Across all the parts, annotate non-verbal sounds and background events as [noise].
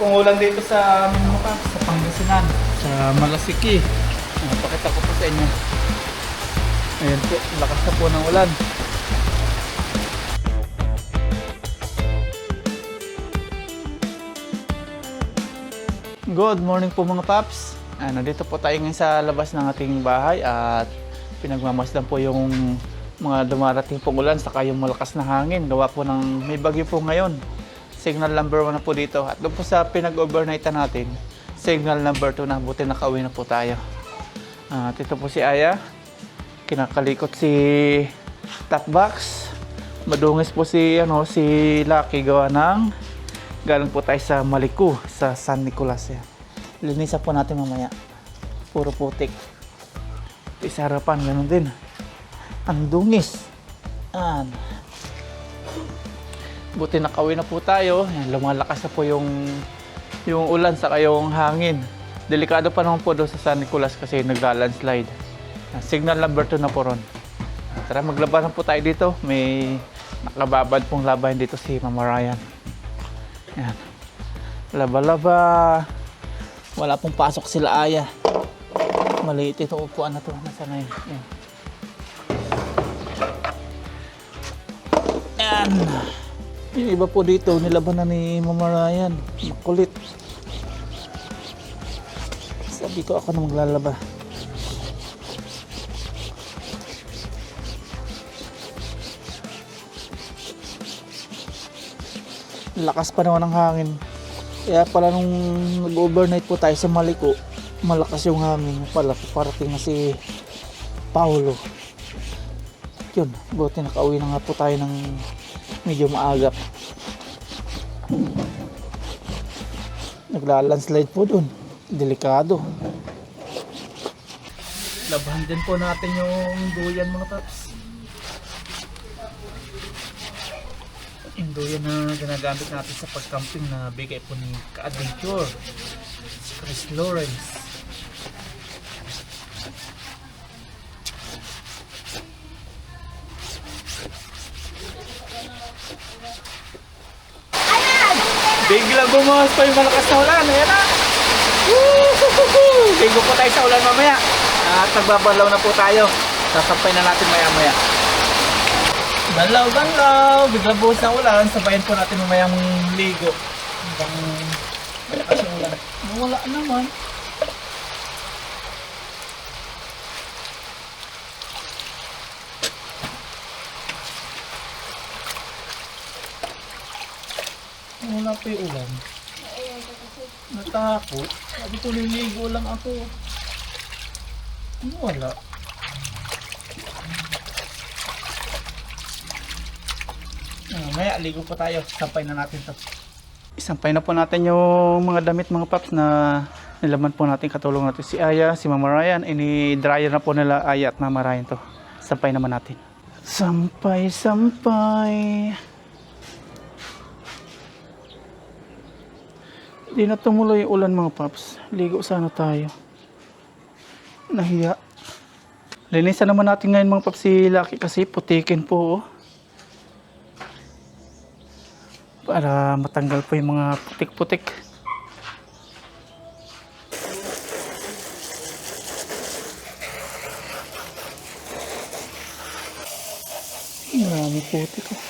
pong ulan dito sa amin paps, sa Pangasinan, sa Malasiki. Uh, pakita ko po sa inyo. Ayan po, lakas na po ng ulan. Good morning po mga paps. Ah, nandito po tayo ngayon sa labas ng ating bahay at pinagmamasdan po yung mga dumarating pong ulan saka yung malakas na hangin. Gawa po ng may bagyo po ngayon. Signal number 1 na po dito. At doon po sa pinag-overnightan natin, signal number 2 na. Buti nakauwi na po tayo. At ito po si Aya. Kinakalikot si Tapbox. Madungis po si, ano, si Lucky gawa ng galing po tayo sa Maliku, sa San Nicolas. Yan. Linisan po natin mamaya. Puro putik. Ito sa harapan, ganun din. Ang dungis. Yan. Buti nakauwi na po tayo. Yan, lumalakas na po yung, yung ulan sa yung hangin. Delikado pa naman po doon sa San Nicolas kasi nagla-landslide. Signal number 2 na po ron. Tara, maglabanan po tayo dito. May nakababad pong labahin dito si Mama Ryan. Yan. Laba-laba. Wala pong pasok sila aya. Maliit ito upuan na to. Nasa na yun? Yan. Yan. Yung iba po dito, nilaban na ni Mama Ryan. Makulit. Sabi ko ako na maglalaba. lakas pa naman ng hangin. Kaya pala nung nag-overnight po tayo sa Maliko, malakas yung hangin pala. Parating na si Paulo. Yun, buti nakauwi na nga po tayo ng medyo maaga. Nagla-landslide po dun. Delikado. Labahan din po natin yung duyan mga paps. Yung duyan na ginagamit natin sa pagcamping na bigay po ni Ka-Adventure. Chris Lawrence. Bigla bumuhos pa yung malakas na ulan. Ayan na. Woo! Bingo po tayo sa ulan mamaya. At nagbabalaw na po tayo. Sasampay na natin maya maya. Banlaw, banlaw. Bigla buhos ng ulan. Sabayan po natin mamayang ligo. Hanggang malakas yung ulan. Nawala naman. Wala pa ulan. Natakot. Sabi ko niligo lang ako. Ano wala? Ah, maya, ligo po tayo. Sampay na natin to. Isampay na po natin yung mga damit mga paps na nilaman po natin katulong natin si Aya, si Mama Ryan. Ini-dryer na po nila Aya at Mama Ryan to. Sampay naman natin. Sampay, sampay. Di na tumuloy ulan mga paps. Ligo sana tayo. Nahiya. Linisan naman natin ngayon mga paps si Lucky kasi putikin po oh. Para matanggal po yung mga putik-putik. Marami putik oh.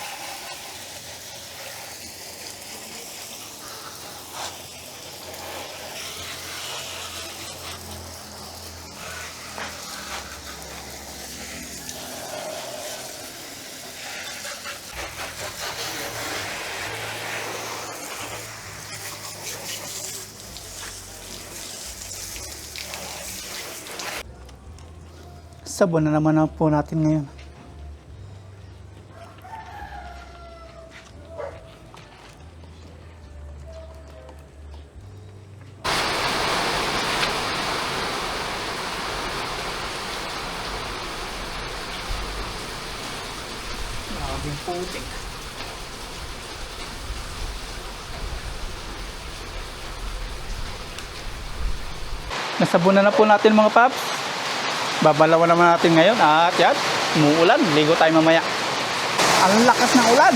Sabon na naman na po natin ngayon. Grabing putik. Nasabunan na po natin mga paps babalawan naman natin ngayon. At yan umuulan. Ligo tayo mamaya. Ang lakas ng ulan.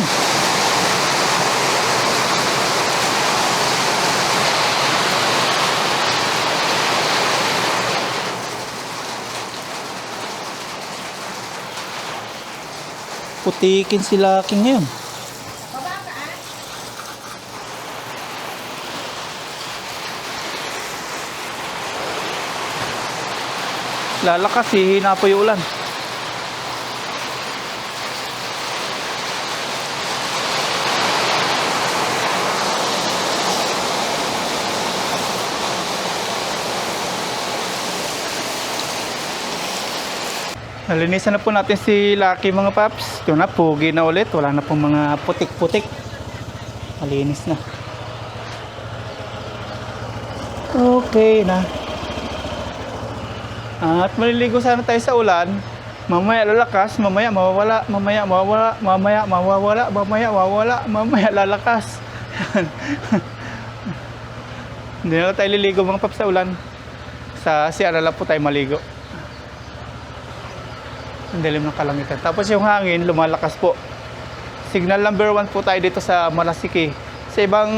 Putikin sila aking ngayon. Lalakas, hihina po yung ulan. Nalinisan na po natin si Lucky mga paps. Ito na, pugi na ulit. Wala na pong mga putik-putik. Malinis na. Okay na. At maliligo sana tayo sa ulan. Mamaya lalakas, mamaya mawawala, mamaya mawawala, mamaya mawawala, mamaya mawawala, mamaya lalakas. [laughs] Hindi na tayo liligo mga paps sa ulan. Sa Sierra po tayo maligo. Ang dilim ng kalangitan. Tapos yung hangin, lumalakas po. Signal number one po tayo dito sa Malasiki. Sa ibang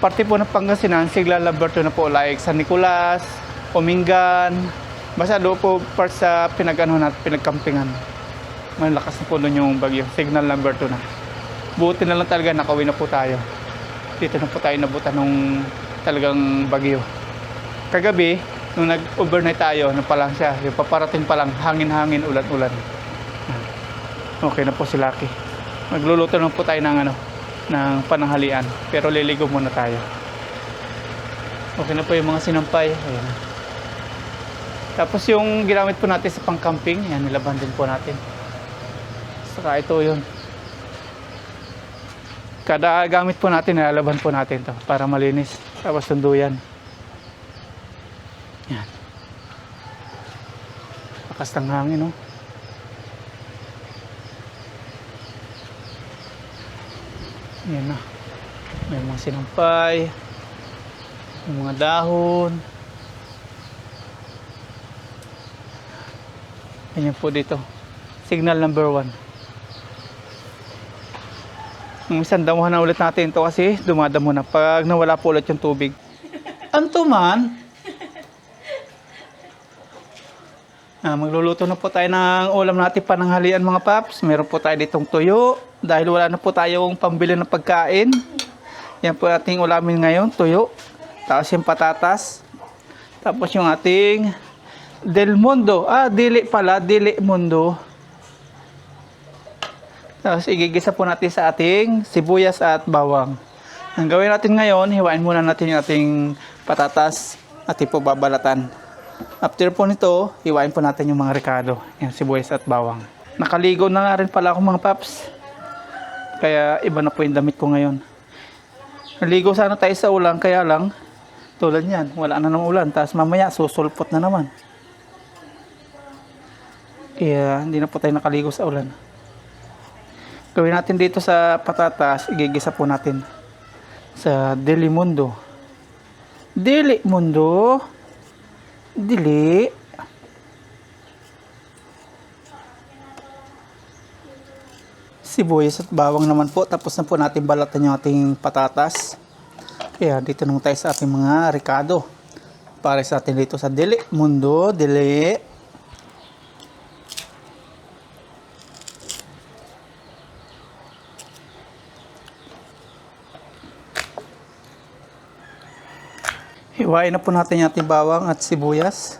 parte po ng Pangasinan, signal number two na po. Like San Nicolas, Omingan. Basta doon po part sa pinag-ano natin, pinagkampingan. Malakas na po doon yung bagyo. Signal number two na. Buti na lang talaga, nakawin na po tayo. Dito na po tayo nabutan nung talagang bagyo. Kagabi, nung nag-overnight tayo, ano pa lang siya, yung paparating pa lang, hangin-hangin, ulan-ulan. Okay na po si Lucky. Magluluto na po tayo ng ano, ng pananghalian. Pero liligo muna tayo. Okay na po yung mga sinampay. Ayan. Tapos yung ginamit po natin sa pang-camping, yan, nilaban din po natin. Saka ito yun. Kada gamit po natin, nilalaban po natin to para malinis. Tapos sunduyan. Yan. Lakas ng hangin, no? Yan na. May mga sinampay. May mga dahon. Ganyan po dito. Signal number one. Yung isang damuhan na ulit natin ito kasi dumadamo na pag nawala po ulit yung tubig. [laughs] Anto man, Ah, magluluto na po tayo ng ulam natin pananghalian mga paps. Meron po tayo ditong tuyo. Dahil wala na po tayong pambili ng pagkain. Yan po ating ulamin ngayon, tuyo. Tapos yung patatas. Tapos yung ating Del Mundo. Ah, dili pala, dili mundo. Tapos igigisa po natin sa ating sibuyas at bawang. Ang gawin natin ngayon, hiwain muna natin yung ating patatas at po babalatan. After po nito, hiwain po natin yung mga rekado, yung sibuyas at bawang. Nakaligo na nga rin pala ako mga paps. Kaya iba na po yung damit ko ngayon. Naligo sana tayo sa ulan, kaya lang, tulad yan, wala na ng ulan. Tapos mamaya, susulpot na naman. Kaya hindi na po tayo nakaligo sa ulan. Gawin natin dito sa patatas, igigisa po natin sa Deli Mundo. Deli Mundo. Dili. Sibuyas at bawang naman po. Tapos na po natin balatan yung ating patatas. Kaya dito naman tayo sa ating mga ricado. Para sa atin dito sa Dili Mundo. Dili. Hiwain na po natin yung ating bawang at sibuyas.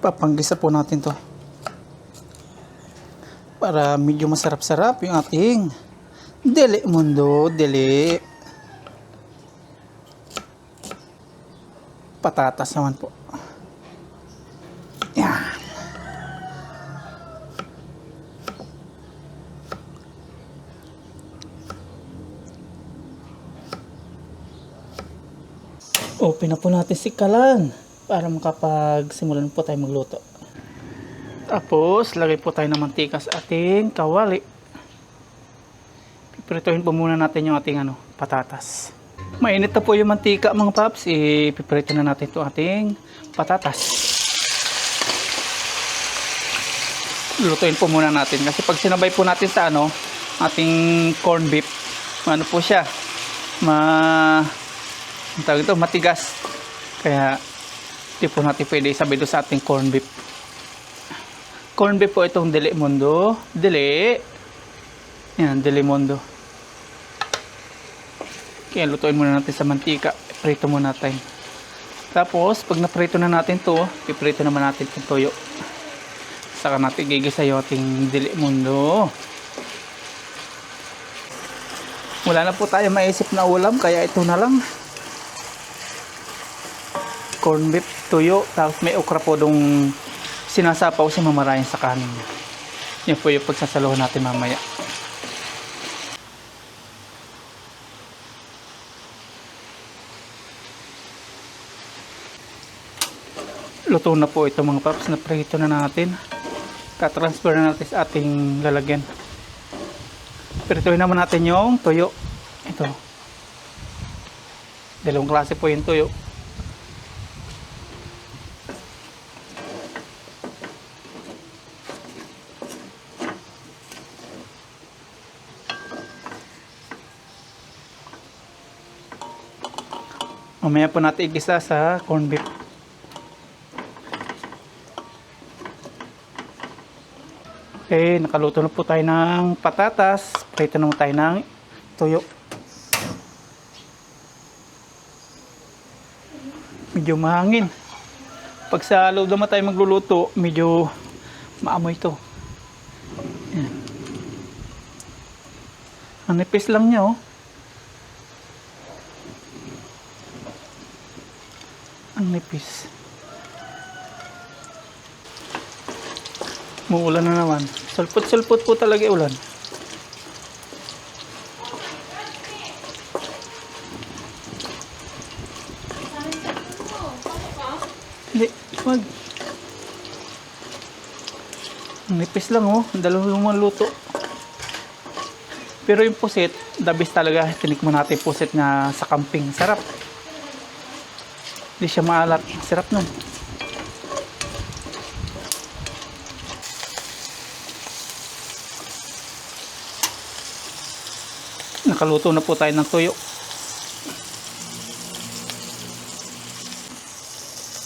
Papanggisa po natin to. Para medyo masarap-sarap yung ating deli mundo, deli. Patatas naman po. Open na po natin si Kalan para makapagsimulan po tayo magluto. Tapos, lagay po tayo ng mantika sa ating kawali. Pipritohin po muna natin yung ating ano, patatas. Mainit na po yung mantika mga paps. Ipiprito na natin itong ating patatas. Lutuin po muna natin. Kasi pag sinabay po natin sa ano, ating corn beef, ano po siya, ma tawag ito, matigas. Kaya Hindi po natin pwede isabi doon sa ating corn beef. Corn beef po itong Dili Mundo. Dili. Yan, Dili Mundo. Kaya lutuin muna natin sa mantika. Prito muna natin. Tapos, pag naprito na natin to, piprito naman natin itong toyo. Saka natin gigisa yung ating Dili Mundo. Wala na po tayo maisip na ulam, kaya ito na lang. Corn beef, tuyo, tapos may okra po dong sinasapaw si mamarayan sa kanin niya. Yan po yung pagsasaluhan natin mamaya. Luto na po ito mga paps, na prito na natin. Ka-transfer na natin sa ating lalagyan. Prituhin naman natin yung tuyo. Ito. Dalawang klase po yung tuyo. Mamaya po natin igisa sa corn beef. Okay, nakaluto na po tayo ng patatas. Prito naman tayo ng tuyo. Medyo mahangin. Pag sa loob naman tayo magluluto, medyo maamoy to. Yan. Ang nipis lang niya, oh. Ang nipis. Muulan na naman. Sulpot-sulpot po talaga ulan. Hindi, wag. Nipis lang oh. Ang dalawang luto. Pero yung pusit, the best talaga. Tinikman natin pusit na sa camping. Sarap. Hindi siya maalat. Sarap nun. Nakaluto na po tayo ng tuyo.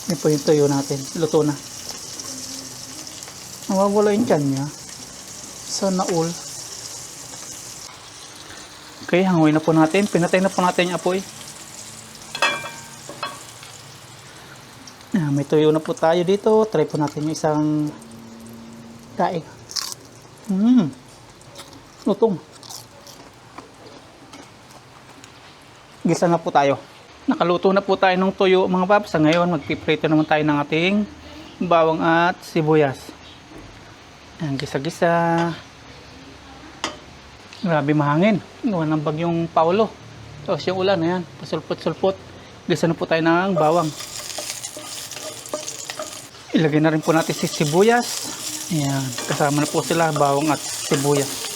Yan po yung tuyo natin. Luto na. Nawawala yung tiyan niya. Sana all. Okay, hangoy na po natin. Pinatay na po natin yung apoy. Ah, may tuyo na po tayo dito. Try po natin yung isang daig. Hmm. Lutong. Gisa na po tayo. Nakaluto na po tayo ng tuyo mga paps. Ngayon, magpiprito naman tayo ng ating bawang at sibuyas. Ayan, gisa-gisa. Grabe mahangin. Gawa ng bagyong Paulo. Tapos yung ulan, ayan, pasulpot-sulpot. Gisa na po tayo ng bawang. Ilagay na rin po natin si sibuyas. Ayan, kasama na po sila, bawang at sibuyas.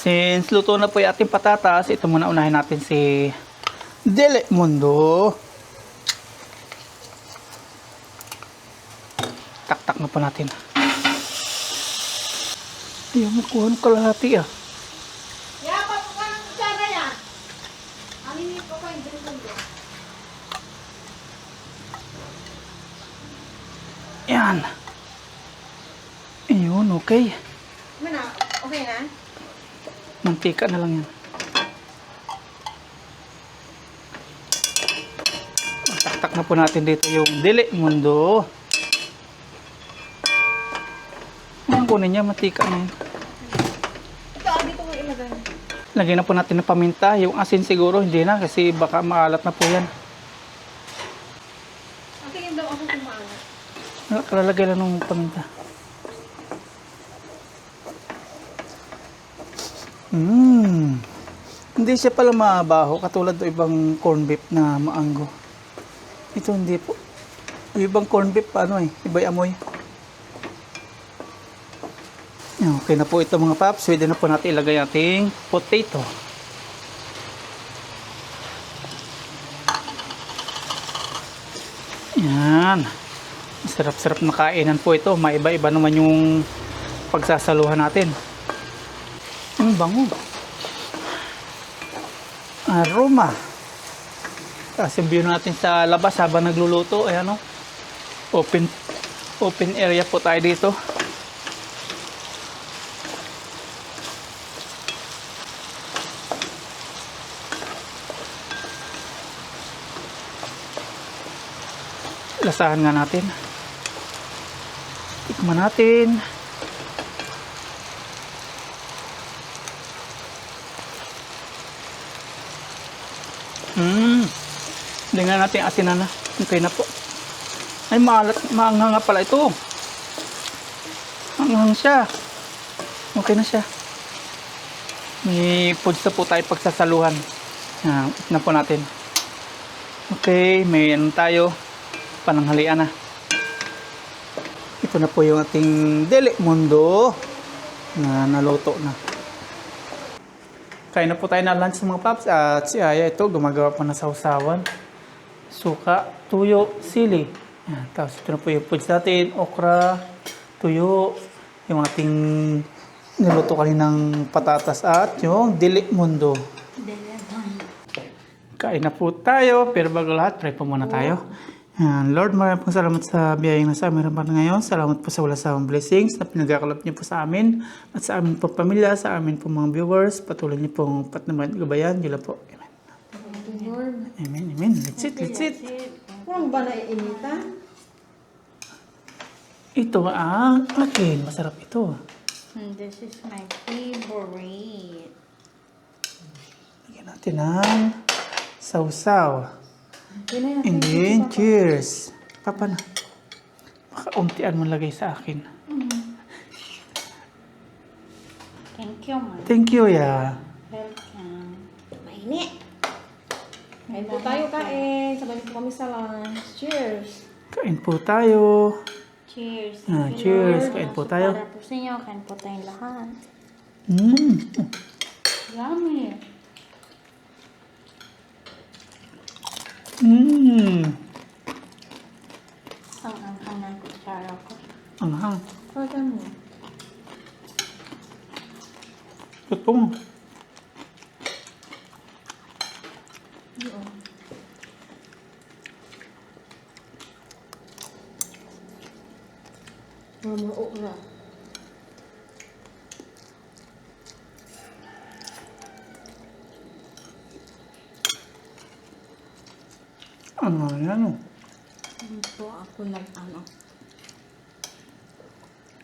Since luto na po yung ating patatas, ito muna unahin natin si Dele Mundo. Tak-tak na po natin. Ayaw mo kuha ng kalahati ah. Ya, papo ka ng kutsara yan. Aminit ko kayo dito dito. Yan. Ayun, okay. Mana, okay na? Mantika na lang yan. Tak-tak na po natin dito yung Dele Mundo. Ayan, kunin niya, mantika na yan. Ito, ah, dito ko ilagay. Lagyan na po natin ng paminta. Yung asin siguro, hindi na kasi baka maalat na po yan. Ang tingin daw ako kumaangat. Nakalagay lang ng paminta. Mmm. Hindi siya pala mabaho katulad ng ibang corn beef na maanggo. Ito hindi po. Yung ibang corn beef ano eh, iba'y amoy. Okay na po ito mga paps. Pwede na po natin ilagay ating potato. Yan. Sarap-sarap na kainan po ito. Maiba-iba naman yung pagsasaluhan natin. Mm. bango. Aroma. Tapos yung natin sa labas habang nagluluto. Ayan o. Open, open area po tayo dito. Lasahan nga natin. Tikman natin. Nga natin asinan na. Okay na po. Ay, maalat, maanghang nga pala ito. Maanghang siya. Okay na siya. May foods po tayo pagsasaluhan. Ah, na po natin. Okay, may ano tayo. Pananghalian na. Ito na po yung ating deli mundo na naluto na. Kain na po tayo na lunch mga paps at si Aya ito gumagawa po na sausawan. Suka, tuyo, sili. Yan, tapos ito na po yung foods natin, okra, tuyo, yung ating niluto kaninang patatas at yung dili mundo. Kain na po tayo, pero bago lahat, pray po muna tayo. Yan, Lord, maraming pong salamat sa biyayang nasa amin naman ngayon. Salamat po sa wala sa blessings na pinagakalap niyo po sa amin at sa amin po pamilya, sa amin po mga viewers. Patuloy niyo pong patnaman at gabayan. Yun po. Amen. Amen, amen. Let's it, let's it. Kung ba naiinitan? Ito ang akin. Masarap ito. And this is my favorite. Lagyan natin ng sausaw. Na. And then, cheers. Papa na. Makauntian mo lagay sa akin. Thank you, man. Thank you, ya. Welcome. Mainit. Kain po tayo kain. Sabay po kami sa lunch. Cheers. Kain po tayo. Cheers. Ah, Thank you, cheers. Lord. Kain po tayo. Para po sa inyo, kain po tayong lahat. Mm. Yummy. Mm. Ang anghang ng kutsara ko. Ang hang. Pwede mo. Ito. Mama, okra. Ano yan o? Ano po ako nag-ano.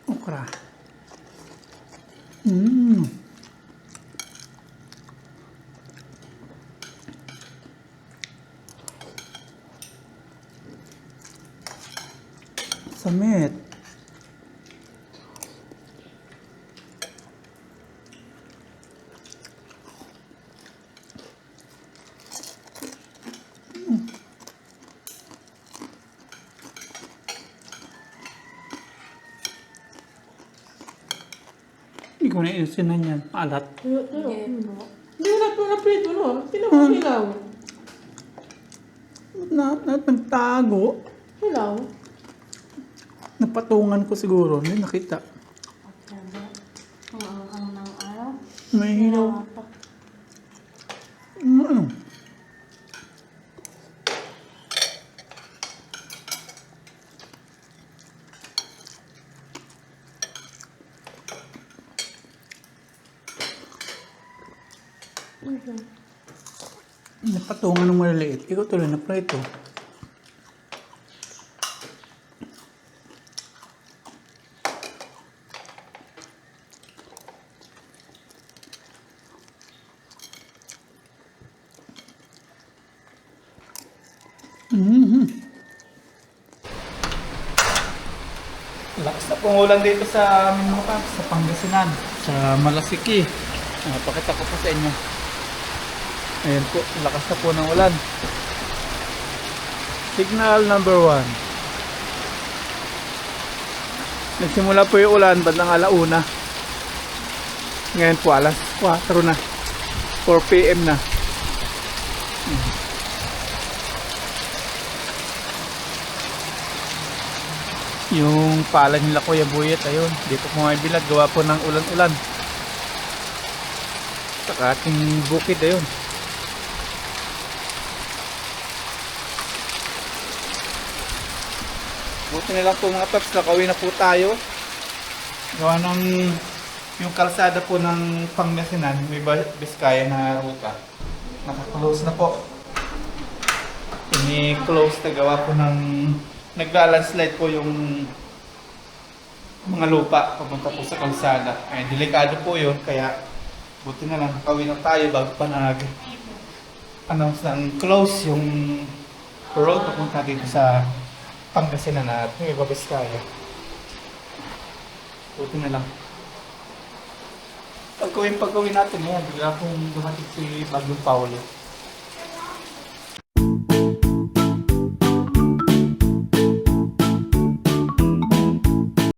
Okra. Mm. Samit. Hindi ko naisinan yan. Alat. Tuyo, tuyo. Hindi na ito na prito, no? Tinan mo, hilaw. Na, na, nagtago. Hilaw. Napatungan ko siguro. Hindi nakita. Grabe. Ang anghang ng araw. May hilaw. Ginawa pa. Mm. Napatungan ng maliliit. Ikaw tuloy na pala ito. Mhm. Lakas na pangulan dito sa amin mga paps, sa Pangasinan, sa Malasiki. Ah, pakita ko po sa inyo. Ayan po, lakas na po ng ulan. Signal number one. Nagsimula po yung ulan, bandang alauna. Ngayon po, alas 4 na. 4 p.m. na. Yung pala nila Kuya Buyet, ayun. Dito po may bilag, gawa po ng ulan-ulan. Saka ating bukid ayun. Buti na lang po mga paps, nakauwi na po tayo. Gawa ng yung kalsada po ng Pangasinan, may Biskaya na ruta. Naka-close na po. Ini-close na gawa po ng nagla-landslide po yung mga lupa papunta po sa kalsada. Ay, delikado po yun, kaya buti na lang nakauwi na tayo bago pa nag announce ng close yung road papunta dito sa Pangasinan at Nueva Vizcaya. Buti na lang. Pagkawin pagkawin natin yan, bigla pong dumating si Bagong Paulo.